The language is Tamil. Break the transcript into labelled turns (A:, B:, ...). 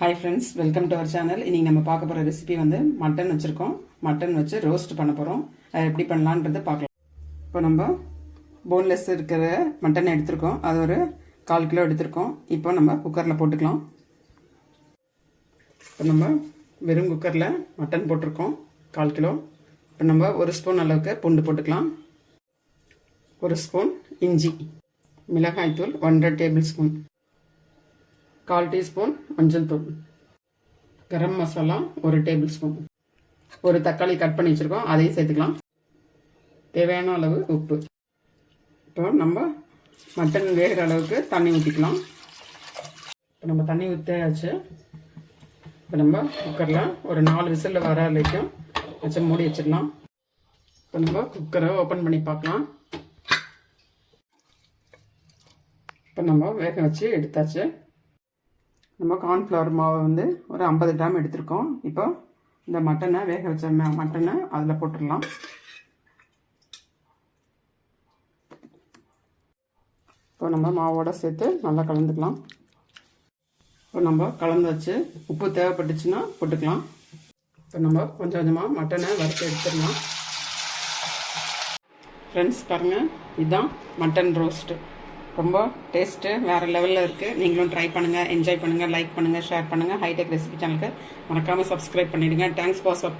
A: Hi friends welcome to our channel இன்றைக்கி நம்ம பார்க்க போகிற ரெசிபி வந்து மட்டன் வச்சுருக்கோம். மட்டன் வச்சு ரோஸ்ட் பண்ண போகிறோம் அதை எப்படி பண்ணலான்றது பார்க்கலாம். இப்போ நம்ம போன்லெஸ் இருக்கிற மட்டன் எடுத்திருக்கோம். அது ஒரு கால் கிலோ எடுத்திருக்கோம். இப்போ நம்ம குக்கரில் போட்டுக்கலாம். இப்போ நம்ம வெறும் குக்கரில் மட்டன் போட்டிருக்கோம். கால் கிலோ. இப்போ நம்ம ஒரு ஸ்பூன் அளவுக்கு பூண்டு போட்டுக்கலாம். ஒரு ஸ்பூன் இஞ்சி மிளகாய்த்தூள் ஒன்றரை டேபிள் ஸ்பூன் கால் டீஸ்பூன் மஞ்சள் தூள். கரம் மசாலா ஒரு டேபிள் ஸ்பூன். ஒரு தக்காளி கட் பண்ணி வச்சுருக்கோம் அதையும் சேர்த்துக்கலாம். தேவையான அளவு உப்பு. இப்போ நம்ம மட்டன் வேகிற அளவுக்கு தண்ணி ஊற்றிக்கலாம் இப்போ நம்ம தண்ணி ஊற்றியாச்சு இப்போ நம்ம குக்கரில் ஒரு நாலு விசில் வர வரைக்கும் வச்சு மூடி வச்சிடலாம். இப்போ நம்ம குக்கரை ஓப்பன் பண்ணி பார்க்கலாம். இப்போ நம்ம வேக வச்சு எடுத்தாச்சு. நம்ம கார்ன்ஃப்ளவர் மாவை வந்து ஒரு ஐம்பது கிராம் எடுத்திருக்கோம். இப்போ இந்த மட்டனை வேக வச்ச மட்டனை அதில் போட்டுடலாம். இப்போ நம்ம மாவோட சேர்த்து நல்லா கலந்துக்கலாம். இப்போ நம்ம கலந்து வச்சு உப்பு தேவைப்பட்டுச்சுன்னா போட்டுக்கலாம். இப்போ நம்ம கொஞ்சம் கொஞ்சமாக மட்டனை வறுத்து எடுத்துடலாம். ஃப்ரெண்ட்ஸ் பாருங்கள் இதுதான் மட்டன் ரோஸ்ட்டு ரொம்ப டேஸ்ட்டு வேறு லெவலில் இருக்குது நீங்களும் ட்ரை பண்ணுங்கள் என்ஜாய் பண்ணுங்கள் லைக் பண்ணுங்கள் ஷேர் பண்ணுங்கள் ஹைடெக் ரெசிபி சேனலுக்கு மறக்காமல் சப்ஸ்கிரைப் பண்ணிவிடுங்க தேங்க்ஸ் ஃபார் சப்போர்ட்